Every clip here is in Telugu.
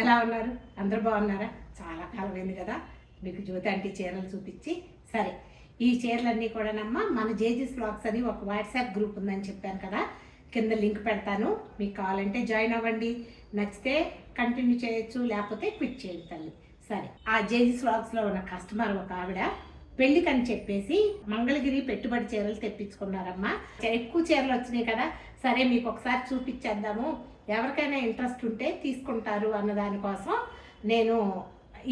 ఎలా ఉన్నారు? అందరూ బాగున్నారా? చాలా కాలమైంది కదా. మీకు జ్యోతి అంటే చీరలు చూపించి సరే. ఈ చీరలన్నీ కూడానమ్మా మన జేజీస్ బ్లాగ్స్ అని ఒక వాట్సాప్ గ్రూప్ ఉందని చెప్పాను కదా. కింద లింక్ పెడతాను. మీకు కావాలంటే జాయిన్ అవ్వండి. నచ్చితే కంటిన్యూ చేయొచ్చు లేకపోతే క్విట్ చేయండి తల్లి. సరే. ఆ జేజీస్ బ్లాగ్స్లో ఉన్న కస్టమర్ ఒక ఆవిడ పెళ్ళికని చెప్పేసి మంగళగిరి పెట్టుబడి చీరలు తెప్పించుకున్నారమ్మా. ఎక్కువ చీరలు వచ్చినాయి కదా. సరే మీకు ఒకసారి చూపించేద్దాము. ఎవరికైనా ఇంట్రెస్ట్ ఉంటే తీసుకుంటారు అన్న దానికోసం నేను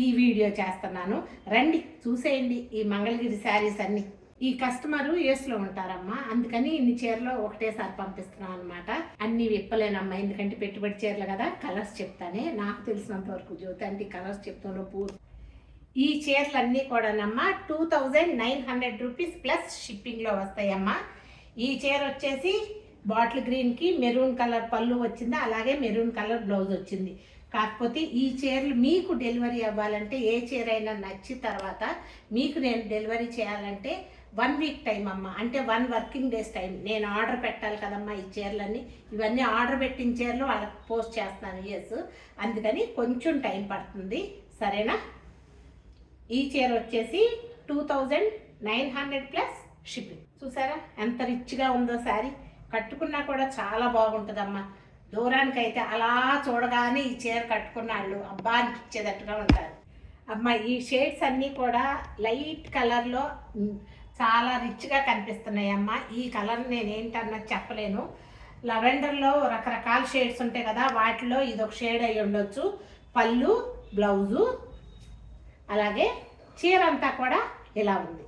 ఈ వీడియో చేస్తున్నాను. రండి చూసేయండి ఈ మంగళగిరి శారీస్ అన్ని. ఈ కస్టమర్ ఏసులో ఉంటారమ్మా అందుకని ఇన్ని చీరలు ఒకటేసారి పంపిస్తున్నాను అనమాట అన్ని విప్పలేనమ్మా ఎందుకంటే పెట్టుబడి చీరలు కదా కలర్స్ చెప్తానే. నాకు తెలిసినంత వరకు జ్యోతి అంటే కలర్స్ చెప్తాను పూర్తి ఈ చీరలన్నీ కూడానమ్మా two thousand nine hundred rupees plus షిప్పింగ్లో వస్తాయమ్మా. ఈ చీర వచ్చేసి బాటిల్ గ్రీన్కి మెరూన్ కలర్ పళ్ళు వచ్చింది? అలాగే మెరూన్ కలర్ బ్లౌజ్ వచ్చింది. కాకపోతే ఈ చీరలు మీకు డెలివరీ అవ్వాలంటే ఏ చీర అయినా నచ్చిన తర్వాత మీకు నేను డెలివరీ చేయాలంటే వన్ వీక్ టైం అమ్మా. అంటే వన్ వర్కింగ్ డేస్ టైం. నేను ఆర్డర్ పెట్టాలి కదమ్మా ఈ చీరలన్నీ. ఇవన్నీ ఆర్డర్ పెట్టిన చీరలు వాళ్ళకి పోస్ట్ చేస్తాను ఎస్ అందుకని కొంచెం టైం పడుతుంది. సరేనా? ఈ చీర వచ్చేసి two thousand nine hundred plus shipping. చూసారా? ఎంత రిచ్గా ఉందో శారీ. కట్టుకున్నా కూడా చాలా బాగుంటుందమ్మా. దూరానికి అయితే అలా చూడగానే ఈ చీర కట్టుకున్న వాళ్ళు అబ్బా అనిపించేటట్టుగా ఉంటారు. అమ్మ ఈ షేడ్స్ అన్నీ కూడా లైట్ కలర్లో చాలా రిచ్గా కనిపిస్తున్నాయి అమ్మ ఈ కలర్ నేను ఏంటన్నది చెప్పలేను. లవెండర్లో రకరకాల షేడ్స్ ఉంటాయి కదా వాటిలో ఇది ఒక షేడ్ అయి ఉండొచ్చు. పళ్ళు బ్లౌజు అలాగే చీర అంతా కూడా ఇలా ఉంది.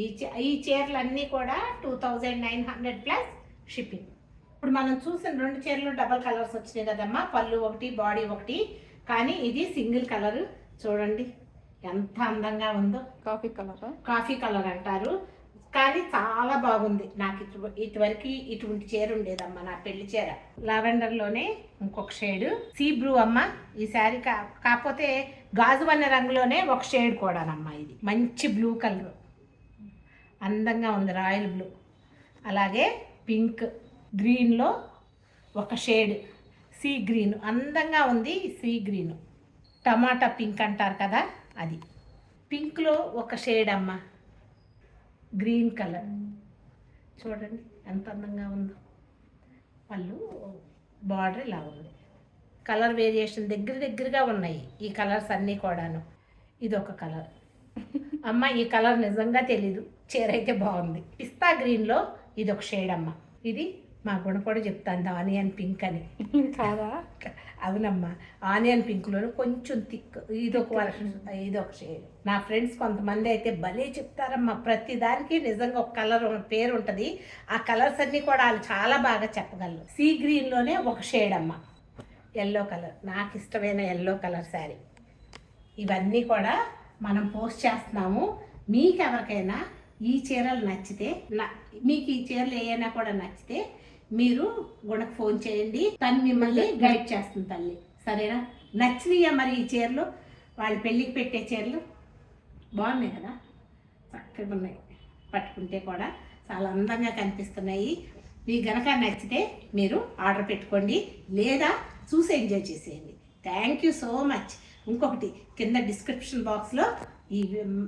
ఈ ఈ చీరలన్నీ కూడా two thousand nine hundred plus shipping. ఇప్పుడు మనం చూసిన రెండు చీరలు డబల్ కలర్స్ వచ్చినాయి కదమ్మా. పళ్ళు ఒకటి బాడీ ఒకటి. కానీ ఇది సింగిల్ కలర్. చూడండి ఎంత అందంగా ఉందో. Coffee colour? కాఫీ కలర్ అంటారు. కానీ చాలా బాగుంది. నాకు ఇటు ఇటువరకు ఇటువంటి చీర ఉండేదమ్మా నా పెళ్ళి చీర. లావెండర్లోనే ఇంకొక షేడ్. సీ బ్లూ అమ్మ ఈ శారీ కాకపోతే గాజు వన్న రంగులోనే ఒక షేడ్ కూడానమ్మా ఇది. మంచి బ్లూ కలర్. అందంగా ఉంది రాయల్ బ్లూ. అలాగే పింక్ గ్రీన్లో ఒక షేడ్ సీ గ్రీన్. అందంగా ఉంది సీ గ్రీన్. టమాటా పింక్ అంటారు కదా అది. పింక్లో ఒక షేడ్ అమ్మ గ్రీన్ కలర్. చూడండి ఎంత అందంగా ఉందో. వాళ్ళు బార్డర్ ఇలా ఉంది. కలర్ వేరియేషన్ దగ్గర దగ్గరగా ఉన్నాయి ఈ కలర్స్ అన్నీ కూడాను. ఇది ఒక కలర్. అమ్మ ఈ కలర్ నిజంగా తెలీదు. చీర అయితే బాగుంది. పిస్తా గ్రీన్లో ఇది ఒక షేడ్ అమ్మ ఇది మా గుణ కూడా చెప్తాను ఆనియన్ పింక్ అని. కాదా? అవునమ్మా. ఆనియన్ పింక్లో కొంచెం థిక్ ఇది ఒక వర్షన్ ఇది ఒక షేడ్. నా ఫ్రెండ్స్ కొంతమంది అయితే భలే చెప్తారమ్మా. ప్రతి దానికి నిజంగా ఒక కలర్ పేరు ఉంటుంది. ఆ కలర్స్ అన్నీ కూడా వాళ్ళు చాలా బాగా చెప్పగలరు. సీ గ్రీన్లోనే ఒక షేడ్ అమ్మ ఎల్లో కలర్. నాకు ఇష్టమైన ఎల్లో కలర్ శారీ. ఇవన్నీ కూడా మనం పోస్ట్ చేస్తున్నాము. మీకు ఎవరికైనా ఈ చీరలు నచ్చితే నా- మీకు ఈ చీరలు ఏమైనా కూడా నచ్చితే మీరు గుణకు ఫోన్ చేయండి. తను మిమ్మల్ని గైడ్ చేస్తుంది తల్లి. సరేనా? నచ్చినాయా మరి ఈ చీరలు? వాళ్ళ పెళ్ళికి పెట్టే చీరలు? బాగున్నాయి కదా? చక్కగా ఉన్నాయి. పట్టుకుంటే కూడా చాలా అందంగా కనిపిస్తున్నాయి. మీకు గనక నచ్చితే మీరు ఆర్డర్ పెట్టుకోండి. లేదా చూసి ఎంజాయ్ చేసేయండి. థ్యాంక్ యూ సో మచ్ ఇంకొకటి కింద డిస్క్రిప్షన్ బాక్స్లో ఈ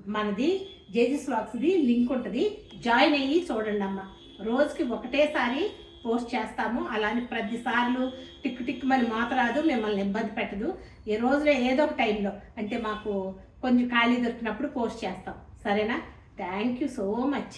మనది జేజీస్ బాక్స్ది లింక్ ఉంటుంది. జాయిన్ అయ్యి చూడండి అమ్మ. రోజుకి ఒకటేసారి పోస్ట్ చేస్తాము. అలానే ప్రతిసార్లు టిక్ టిక్ మరి మాత రాదు మిమ్మల్ని ఇబ్బంది పెట్టదు. ఈ రోజులో ఏదో ఒక టైంలో అంటే మాకు కొంచెం ఖాళీ దొరికినప్పుడు పోస్ట్ చేస్తాం. సరేనా? Thank you so much